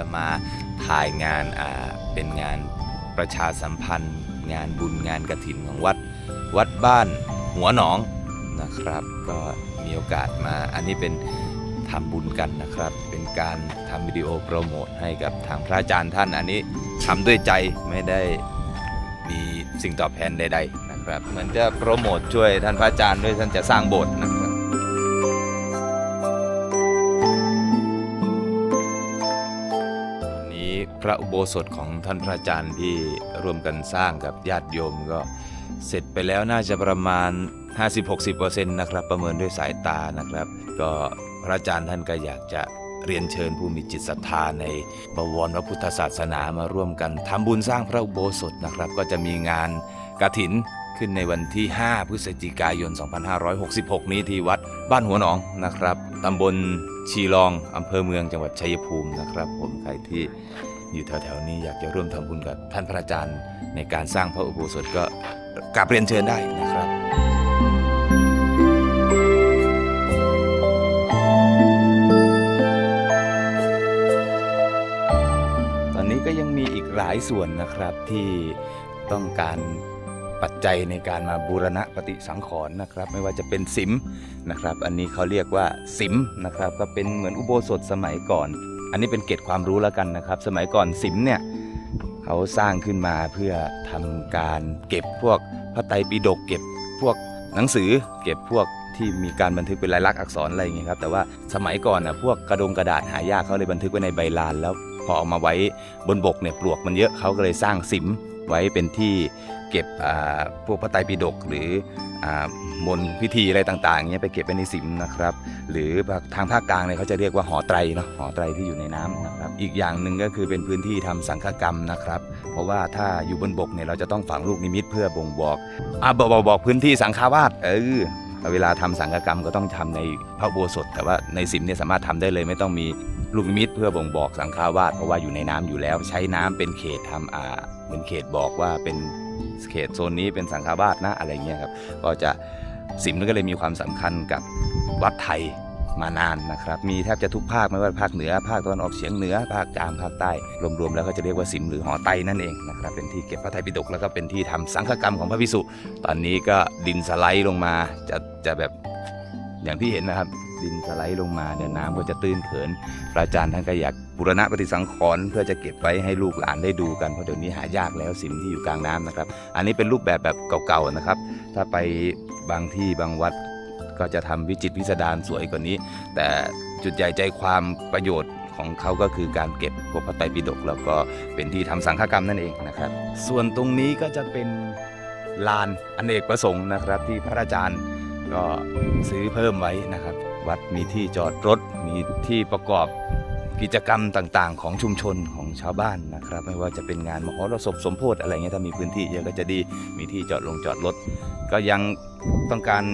จะมาถ่ายงานอ่าเป็นงานประชาสัมพันธ์ งานบุญงานกระถินของวัดวัดบ้านหัวหนองนะครับ ก็มีโอกาสมาอันนี้เป็นทำบุญกันนะครับ เป็นการทำวิดีโอโปรโมทให้กับทางพระอาจารย์ท่าน อันนี้ทำด้วยใจไม่ได้มีสิ่งตอบแทนใด ๆ นะครับ เหมือนจะโปรโมทช่วยท่านพระอาจารย์ด้วยท่านจะสร้างโบสถ์นะ พระอุโบสถของท่านพระอาจารย์ที่ร่วมกันสร้างกับญาติโยมก็ เสร็จไปแล้วน่าจะประมาณ 50-60%นะครับ ประเมินด้วยสายตานะครับ ก็พระอาจารย์ท่านก็อยากจะเรียนเชิญผู้มีจิตศรัทธาในบวรพระพุทธศาสนามาร่วมกันทำบุญสร้างพระอุโบสถนะครับ ก็จะมีงานกระถินขึ้นในวันที่ 5 พฤศจิกายน 2566 นี้ที่วัดบ้านหัวหนองนะครับตำบลชีรองอำเภอเมืองจังหวัดชัยภูมินะครับ ผมใครที่ อยู่แถวๆนี้อยากจะร่วมทำบุญกับท่านพระอาจารย์ ในการสร้างพระอุโบสถก็กราบเรียนเชิญได้นะครับตอนนี้ก็ยังมีอีกหลายส่วนนะครับที่ต้องการปัจจัยในการมาบูรณะปฏิสังขรณ์นะครับ ไม่ว่าจะเป็นสิมนะครับ อันนี้เขาเรียกว่าสิมนะครับ ก็เป็นเหมือนอุโบสถสมัยก่อน อันนี้เป็นเกร็ดความรู้แล้วกันนะครับ สมัยก่อนสิมเนี่ยเขาสร้างขึ้นมาเพื่อทำการเก็บพวกพระไตรปิฎกเก็บพวกหนังสือ เก็บพวกที่มีการบันทึกเป็นลายลักษณ์อักษรอะไรอย่างเงี้ยครับแต่ว่าสมัยก่อนนะพวกกระดงกระดาษหายากเขาเลยบันทึกไว้ในใบลานแล้วพอเอามาไว้บนบกเนี่ยปลวกมันเยอะเขาก็เลยสร้างสิมไว้เป็นที่ เก็บพวกพระไตรปิฎกหรือมนต์พิธีอะไรต่างๆเงี้ยไปเก็บไว้ในสิมนะครับ หรือทางภาคกลางเนี่ยเขาจะเรียกว่าหอไตรเนาะหอไตรที่อยู่ในน้ำนะครับอีกอย่างหนึ่งก็คือเป็นพื้นที่ทำสังฆกรรมนะครับ เพราะว่าถ้าอยู่บนบกเนี่ยเราจะต้องฝังลูกนิมิตเพื่อบ่งบอกอ่าบอกบอกบอกพื้นที่สังฆาวาสเออเวลาทำสังฆกรรมก็ต้องทำในพระโบสถแต่ว่าในสิมเนี่ยสามารถทำได้เลยไม่ต้องมีลูกนิมิตเพื่อบ่งบอกสังฆาวาสเพราะว่าอยู่ในน้ำอยู่แล้วใช้น้ำเป็นเขตทำอ่าเป็นเขตบอกว่าเป็น เขตโซนนี้เป็นสังฆาวาสนะอะไรเงี้ยครับก็จะสิมนี่ก็เลยมีความสำคัญกับวัดไทยมานานนะครับ มีแทบจะทุกภาคไม่ว่าภาคเหนือ ภาคตะวันออกเฉียงเหนือ ภาคกลาง ภาคใต้ รวมๆแล้วก็จะเรียกว่าสิมหรือหอไตนั่นเองนะครับ เป็นที่เก็บพระไตรปิฎกแล้วก็เป็นที่ทำสังฆกรรมของพระภิกษุ ตอนนี้ก็ดินสไลด์ลงมาจะจะแบบอย่างที่เห็นนะครับ ดินสไลด์ลงมาเนี่ยน้ำก็จะตื้นเขินพระอาจารย์ท่านก็อยากบูรณะปฏิสังขรณ์เพื่อจะเก็บไว้ให้ลูกหลานได้ดูกันเพราะเดี๋ยวนี้หายากแล้วสิมที่อยู่กลางน้ำนะครับ อันนี้เป็นรูปแบบแบบเก่าๆนะครับ ถ้าไปบางที่บางวัดก็จะทำวิจิตรพิสดารสวยกว่านี้ แต่จุดใหญ่ใจความประโยชน์ของเขาก็คือการเก็บพวกพระไตรปิฎกแล้วก็เป็นที่ทำสังฆกรรมนั่นเองนะครับ ส่วนตรงนี้ก็จะเป็นลานอเนกประสงค์นะครับ ที่พระอาจารย์ ก็ซื้อเพิ่มไว้นะครับ วัดมีที่จอดรถ มีที่ประกอบกิจกรรมต่างๆ ของชุมชนของชาวบ้านนะครับ ไม่ว่าจะเป็นงานมหรสพสมโพธิอะไรเงี้ยถ้ามีพื้นที่เยอะก็จะดีมีที่จอดลงจอดรถ ก็ยังต้องการ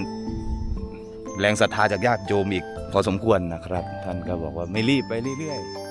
แรงศรัทธาจากญาติโยมอีกพอสมควรนะครับ ท่านก็บอกว่าไม่รีบไปเรื่อยๆ